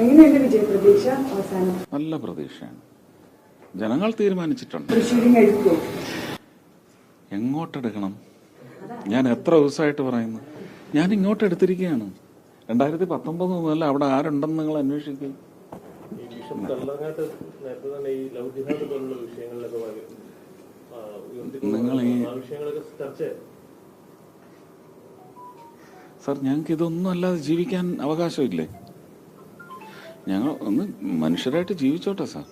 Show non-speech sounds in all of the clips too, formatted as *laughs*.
എങ്ങനെയുണ്ട് വിജയ പ്രതീക്ഷ അവസാനം? നല്ല പ്രതീക്ഷയാണ്. ജനങ്ങൾ തീരുമാനിച്ചിട്ടുണ്ട്. എങ്ങോട്ടെടുക്കണം? ഞാൻ എത്ര ദിവസമായിട്ട് പറയുന്നു. ഞാൻ ഇങ്ങോട്ട് എടുത്തിരിക്കുകയാണ്. രണ്ടായിരത്തി പത്തൊമ്പത് മുതൽ അവിടെ ആരുണ്ടെന്ന് നിങ്ങൾ അന്വേഷിക്കും. നിങ്ങൾ ഈ- സാർ ഞങ്ങൾക്ക് ഇതൊന്നും അല്ലാതെ ജീവിക്കാൻ അവകാശമില്ലേ? ഞങ്ങൾ ഒന്ന് മനുഷ്യരായിട്ട് ജീവിച്ചോട്ടെ സാർ.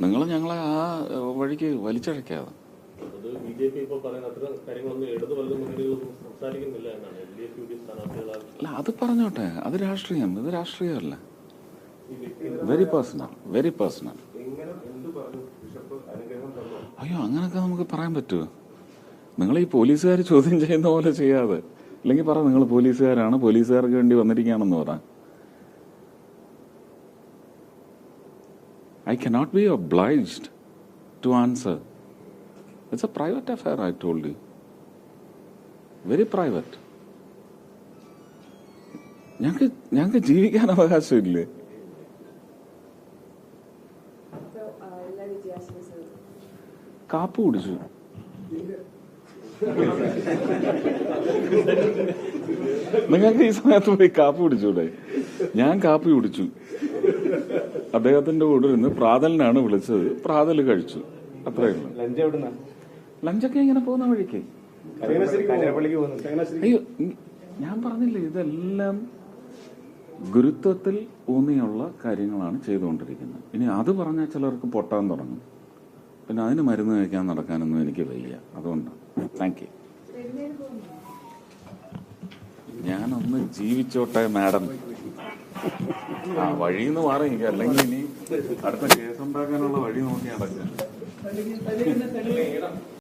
നിങ്ങൾ ഞങ്ങളെ ആ വഴിക്ക് വലിച്ചഴക്കാതെ. അല്ല അത് പറഞ്ഞോട്ടെ. അത് രാഷ്ട്രീയം. ഇത് രാഷ്ട്രീയമല്ല. വെരി പേഴ്സണൽ വെരി പേഴ്സണൽ അയ്യോ അങ്ങനൊക്കെ നമുക്ക് പറയാൻ പറ്റുമോ നിങ്ങൾ ഈ പോലീസുകാർ ചോദ്യം ചെയ്യുന്ന പോലെ ചെയ്യാതെ. അല്ലെങ്കിൽ പറ നിങ്ങൾ പോലീസുകാരാണ്. പോലീസുകാർക്ക് വേണ്ടി വന്നിരിക്കുകയാണെന്ന് പറ. I cannot be obliged to answer. It's a private affair, I told you. Very private. ഞങ്ങൾക്ക് ഞങ്ങൾക്ക് ജീവിക്കാൻ അവകാശമില്ലേ കാപ്പ് കുടിച്ചു *laughs* നിങ്ങൾക്ക് ഈ സമയത്ത് പോയി കാപ്പ് കുടിച്ചൂടെ ഞാൻ കാപ്പി കുടിച്ചു അദ്ദേഹത്തിന്റെ കൂടെ ഇരുന്ന് പ്രാതലിനാണ് വിളിച്ചത്. പ്രാതൽ കഴിച്ചു. അത്രേ ഉള്ളൂ. ലഞ്ച് എവിടുന്ന? ലഞ്ചൊക്കെ ഇങ്ങനെ പോകുന്ന വഴിക്ക്. അയ്യോ ഞാൻ പറഞ്ഞില്ലേ ഇതെല്ലാം ഗുരുത്വത്തിൽ ഊന്നിയുള്ള കാര്യങ്ങളാണ് ചെയ്തുകൊണ്ടിരിക്കുന്നത്. ഇനി അത് പറഞ്ഞാൽ ചിലർക്ക് പൊട്ടാൻ തുടങ്ങും. പിന്നെ അതിന് മരുന്ന് കഴിക്കാൻ നടക്കാനൊന്നും എനിക്ക് വയ്യ. അതുകൊണ്ടാണ് താങ്ക് യു ഞാനൊന്ന് ജീവിച്ചോട്ടെ മാഡം. ആ വഴിന്ന് മാറി എനിക്ക് അല്ലെങ്കിൽ ഇനി അടുത്ത കേസ് ഉണ്ടാക്കാനുള്ള വഴി നോക്കി നടക്കുക